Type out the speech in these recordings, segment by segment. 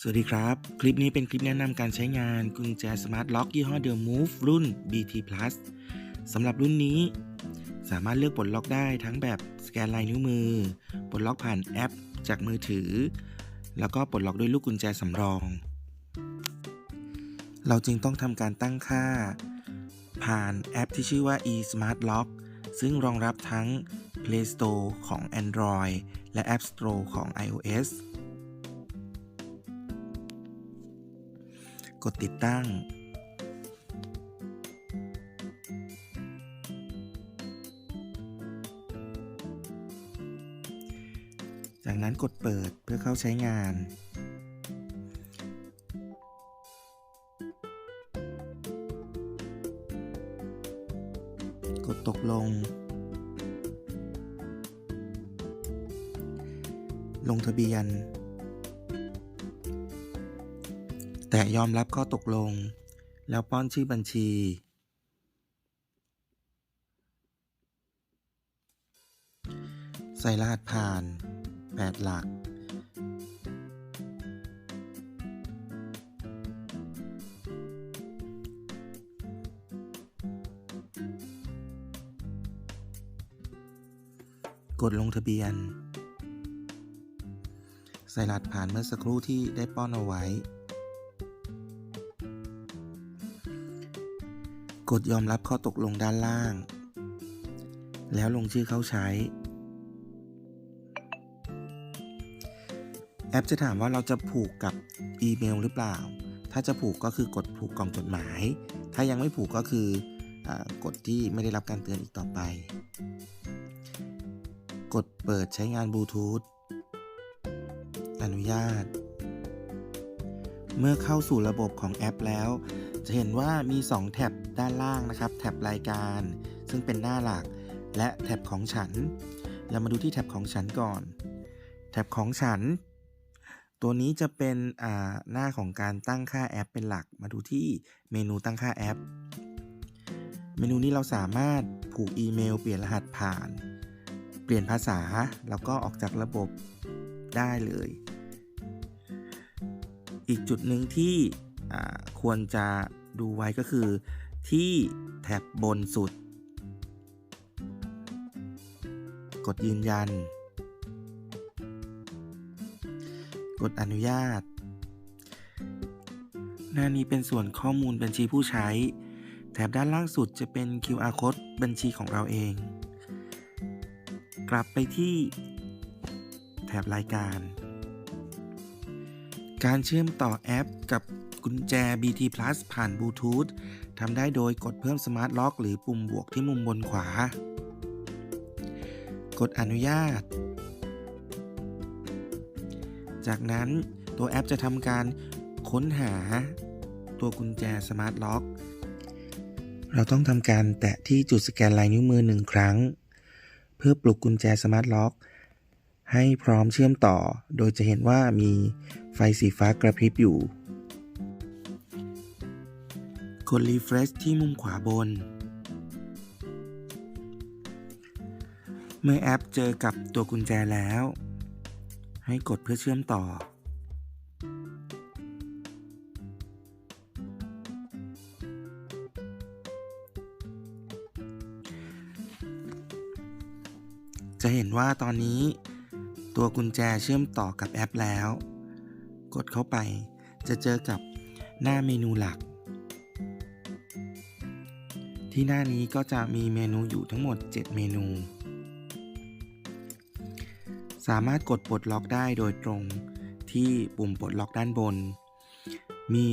สวัสดีครับ คลิปนี้เป็นคลิปแนะนำการใช้งานกุญแจสมาร์ทล็อกยี่ห้อ The Move รุ่น BT Plus สำหรับรุ่นนี้ สามารถเลือกปลดล็อกได้ทั้งแบบสแกนลายนิ้วมือ ปลดล็อกผ่านแอป จากมือถือ แล้วก็ปลดล็อกด้วยลูกกุญแจสำรอง เราจึงต้องทำการตั้งค่า ผ่านแอปที่ชื่อว่า eSmart Lock ซึ่งรองรับทั้ง Play Store ของ Android และ App Store ของ iOS กดติดตั้ง จากนั้นกดเปิดเพื่อเข้าใช้งานกดตกลง ลงทะเบียน แต่ยอมรับข้อตกลง แล้วป้อนชื่อบัญชี ใส่รหัสผ่าน 8 หลัก กดลงทะเบียน ใส่รหัสผ่านเมื่อสักครู่ที่ได้ป้อนเอาไว้ กดยอมรับข้อตกลงด้านล่าง แล้วลงชื่อเข้าใช้ แอปจะถามว่าเราจะผูกกับอีเมลหรือเปล่า ถ้าจะผูกก็คือกดผูกกล่องจดหมาย ถ้ายังไม่ผูกก็คืออกดที่ไม่ได้รับการเตือนอีกต่อไป กดเปิดใช้งานบลูทูธ อนุญาต เมื่อเข้าสู่ระบบของแอปแล้ว จะเห็นว่ามี 2 แท็บด้านล่างนะครับ แท็บรายการ ซึ่งเป็นหน้าหลัก และแท็บของฉัน เรามาดูที่แท็บของฉันก่อน แท็บของฉัน ตัวนี้จะเป็นหน้าของการตั้งค่าแอปเป็นหลัก มาดูที่เมนูตั้งค่าแอป เมนูนี้เราสามารถผูกอีเมล เปลี่ยนรหัสผ่าน เปลี่ยนภาษา แล้วก็ออกจากระบบได้เลย อีกจุดหนึ่งที่ควรจะ ดูไว้ก็คือ ที่แท็บบนสุด กดยืนยัน กดอนุญาต หน้านี้เป็นส่วนข้อมูลบัญชีผู้ใช้ แถบด้านล่างสุดจะเป็น QR code บัญชีของเราเอง กลับไปที่แถบรายการ การเชื่อมต่อแอปกับ กุญแจ BT Plus ผ่านบลูทูธทำได้โดยกดเพิ่มสมาร์ทล็อกหรือปุ่มบวกที่มุมบนขวา กดอนุญาต จากนั้นตัวแอปจะทำการค้นหา ตัวกุญแจสมาร์ทล็อก เราต้องทำการแตะที่จุดสแกนลายนิ้วมือหนึ่งครั้ง เพื่อปลุกกุญแจสมาร์ทล็อกให้พร้อมเชื่อมต่อ โดยจะเห็นว่ามีไฟสีฟ้ากระพริบอยู่ กด refresh ที่มุมขวาบน เมื่อแอปเจอกับตัวกุญแจแล้ว ให้กดเพื่อเชื่อมต่อ จะเห็นว่าตอนนี้ ตัวกุญแจเชื่อมต่อกับแอปแล้ว กดเข้าไปจะเจอกับหน้าเมนูหลัก ที่หน้านี้ก็จะมีเมนูอยู่ทั้งหมด 7 เมนู สามารถกดปลดล็อกได้โดยตรงที่ปุ่มปลดล็อกด้านบน มี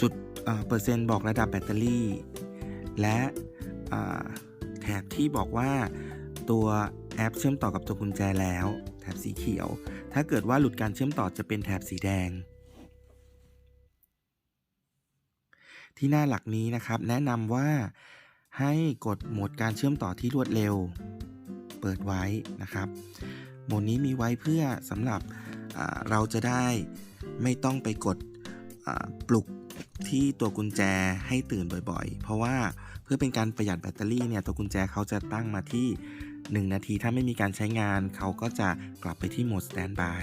จุดเปอร์เซ็นต์บอกระดับแบตเตอรี่ และแถบที่บอกว่าตัวแอปเชื่อมต่อกับตัวกุญแจแล้ว แถบสีเขียว ถ้าเกิดว่าหลุดการเชื่อมต่อจะเป็นแถบสีแดง ที่หน้าหลักนี้นะครับ แนะนำว่าให้กดโหมดการเชื่อมต่อที่รวดเร็ว เปิดไว้นะครับ โหมดนี้มีไว้เพื่อสำหรับเราจะได้ไม่ต้องไปกดปลุกที่ตัวกุญแจให้ตื่นบ่อยๆ เพราะว่าเพื่อเป็นการประหยัดแบตเตอรี่เนี่ยตัวกุญแจเขาจะตั้งมาที่ 1 นาทีถ้าไม่มีการใช้งานเขาก็จะกลับไปที่โหมด Standby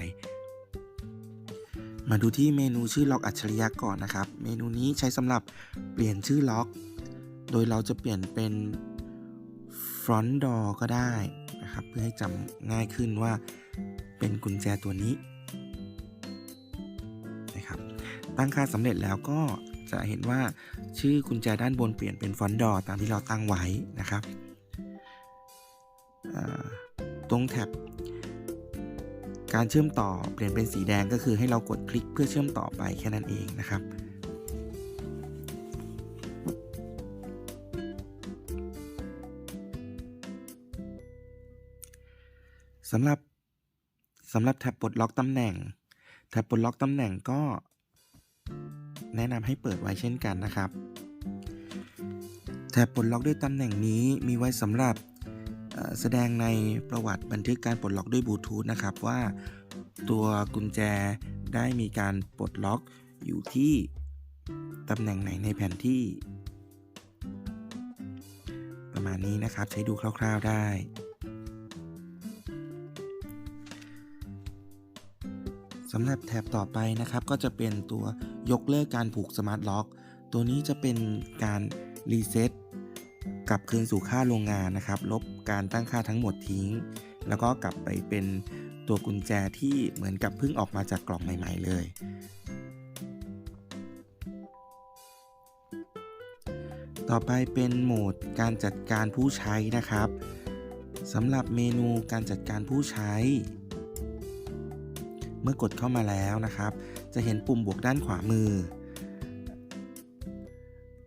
มาดูที่เมนูชื่อล็อกอัจฉริยะก่อนนะครับ เมนูนี้ใช้สำหรับเปลี่ยนชื่อล็อก โดยเราจะเปลี่ยนเป็น front door ก็ได้นะครับ เพื่อให้จำง่ายขึ้นว่าเป็นกุญแจตัวนี้นะครับ ตั้งค่าสำเร็จแล้วก็จะเห็นว่าชื่อกุญแจด้านบนเปลี่ยนเป็น front door ตามที่เราตั้งไว้นะครับ ตรงแท็บ การเชื่อมต่อเปลี่ยนเป็นสีแดงก็คือให้เรากดคลิกเพื่อเชื่อมต่อไปแค่นั้นเองนะครับสำหรับสำหรับแท็บปลดล็อกตำแหน่ง แท็บปลดล็อกตำแหน่งก็แนะนำให้เปิดไว้เช่นกันนะครับ แท็บปลดล็อกด้วยตำแหน่งนี้มีไว้สำหรับ แสดงในประวัติบันทึกการปลดล็อกด้วยบลูทูธนะครับว่า ตัวกุญแจได้มีการปลดล็อกอยู่ที่ตำแหน่งไหนในแผนที่ ประมาณนี้นะครับใช้ดูคร่าวๆได้ สำหรับแท็บต่อไปนะครับก็จะเป็นตัวยกเลิกการผูกสมาร์ทล็อก ตัวนี้จะเป็นการรีเซ็ต กลับคืนสู่ค่าโรงงานนะครับ ลบการตั้งค่าทั้งหมดทิ้ง แล้วก็กลับไปเป็นตัวกุญแจที่เหมือนกับเพิ่งออกมาจากกล่องใหม่ ๆ เลย ต่อไปเป็นโหมดการจัดการผู้ใช้นะครับสำหรับเมนูการจัดการผู้ใช้ เมื่อกดเข้ามาแล้วนะครับ จะเห็นปุ่มบวกด้านขวามือ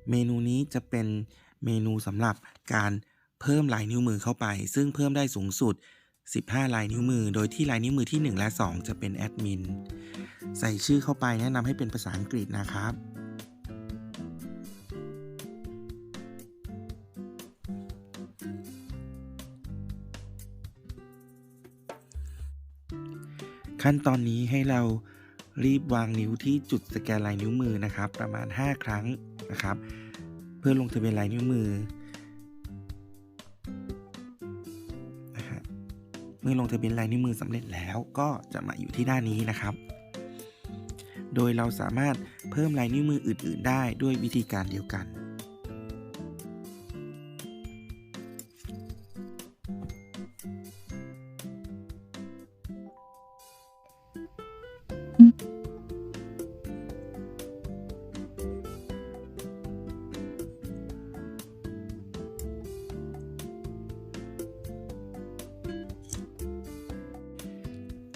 เมนูนี้จะเป็น เมนูสำหรับการเพิ่มลายนิ้วมือเข้าไป ซึ่งเพิ่มได้สูงสุด 15 ลายนิ้วมือ โดยที่ลายนิ้วมือที่ 1 และ 2 จะเป็นแอดมินใส่ชื่อเข้าไปแนะนำให้เป็นภาษาอังกฤษนะครับขั้นตอนนี้ให้เรารีบวางนิ้วที่จุดสแกนลายนิ้วมือนะครับ ประมาณ 5 ครั้งนะครับ พื่อลงทะเบียนลายนิ้วมือนะฮะเมื่อลงทะเบียนลายนิ้วมือสำเร็จแล้วก็จะมาอยู่ที่หน้านี้นะครับ โดยเราสามารถเพิ่มลายนิ้วมืออื่น ๆ ได้ด้วยวิธีการเดียวกัน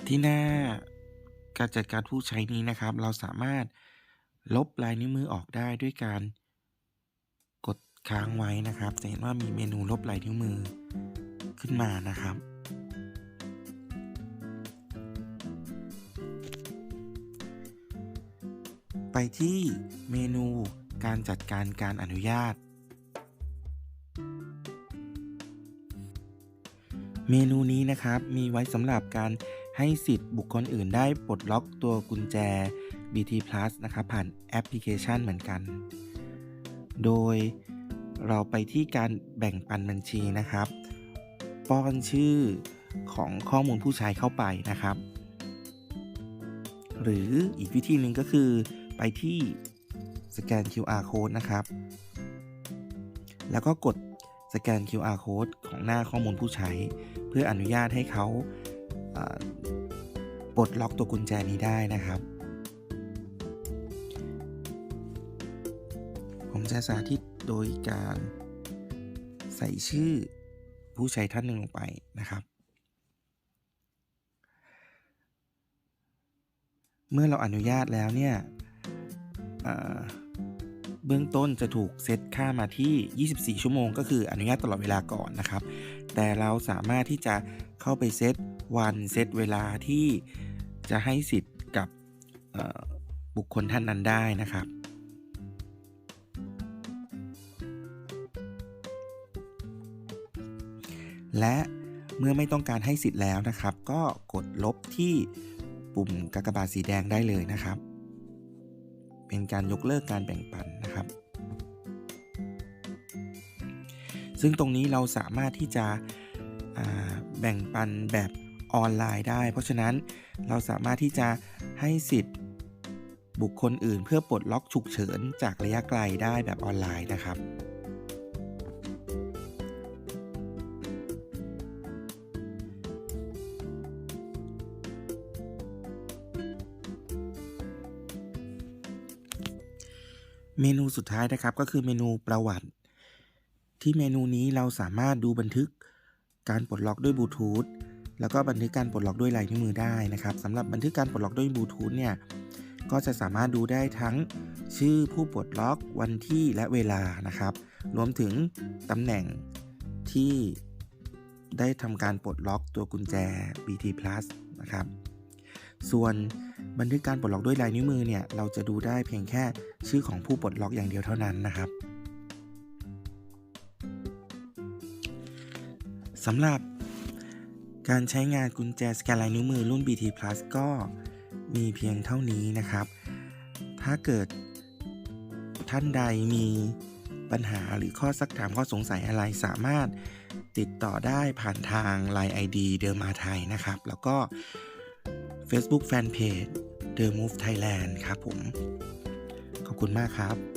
ที่หน้าการจัดการผู้ใช้นี้นะครับ เราสามารถลบลายนิ้วมือออกได้ด้วยการกดค้างไว้นะครับ จะเห็นว่ามีเมนูลบลายนิ้วมือขึ้นมานะครับ ไปที่เมนูการจัดการการอนุญาต เมนูนี้นะครับมีไว้สำหรับการ ให้สิทธิ์บุคคลอื่นได้ปลดล็อกตัวกุญแจ BT Plus นะครับผ่านแอปพลิเคชันเหมือนกัน โดยเราไปที่การแบ่งปันบัญชีนะครับ ป้อนชื่อของข้อมูลผู้ใช้เข้าไปนะครับ หรืออีกวิธีหนึ่งก็คือไปที่สแกน QR code นะครับ แล้วก็กดสแกน QR code ของหน้าข้อมูลผู้ใช้ เพื่ออนุญาตให้เขาอ่า ปลดล็อกตัวกุญแจนี้ได้นะครับ ผมจะสาธิตโดยการใส่ชื่อผู้ใช้ท่านหนึ่งลงไปนะครับ เมื่อเราอนุญาตแล้วเนี่ยเบื้องต้นจะถูกเซตค่ามาที่ 24 ชั่วโมง ก็คืออนุญาตตลอดเวลาก่อนนะครับ แต่เราสามารถที่จะเข้าไปเซตวันเซตเวลาที่จะให้สิทธิ์กับบุคคลท่านนั้นได้นะครับ และเมื่อไม่ต้องการให้สิทธิ์แล้วนะครับ ก็กดลบที่ปุ่มกากบาทสีแดงได้เลยนะครับ เป็นการยกเลิกการแบ่งปันนะครับ ซึ่งตรงนี้เราสามารถที่จะแบ่งปันแบบออนไลน์ได้ เพราะฉะนั้นเราสามารถที่จะให้สิทธิ์บุคคลอื่น เพื่อปลดล็อกฉุกเฉินจากระยะไกลได้แบบออนไลน์นะครับเมนูสุดท้ายนะครับก็คือเมนูประวัติ ที่เมนูนี้เราสามารถดูบันทึกการปลดล็อกด้วยบลูทูธแล้วก็บันทึกการปลดล็อกด้วยลายนิ้วมือได้นะครับสำหรับบันทึกการปลดล็อกด้วยบลูทูธเนี่ยก็จะสามารถดูได้ทั้งชื่อผู้ปลดล็อกวันที่และเวลานะครับ รวมถึงตำแหน่งที่ได้ทำการปลดล็อกตัวกุญแจ BT Plus นะครับ ส่วนบันทึกการปลดล็อกด้วยลายนิ้วมือเนี่ย เราจะดูได้เพียงแค่ชื่อของผู้ปลดล็อกอย่างเดียวเท่านั้นนะครับ สำหรับการใช้งานกุญแจสแกนลายนิ้วมือรุ่น BT Plus ก็มีเพียงเท่านี้นะครับ ถ้าเกิดท่านใดมีปัญหาหรือข้อสักถามข้อสงสัยอะไรสามารถติดต่อได้ผ่านทาง Line ID เดิมมาไทยนะครับ แล้วก็ Facebook Fanpage The Move Thailand ครับผม ขอบคุณมากครับ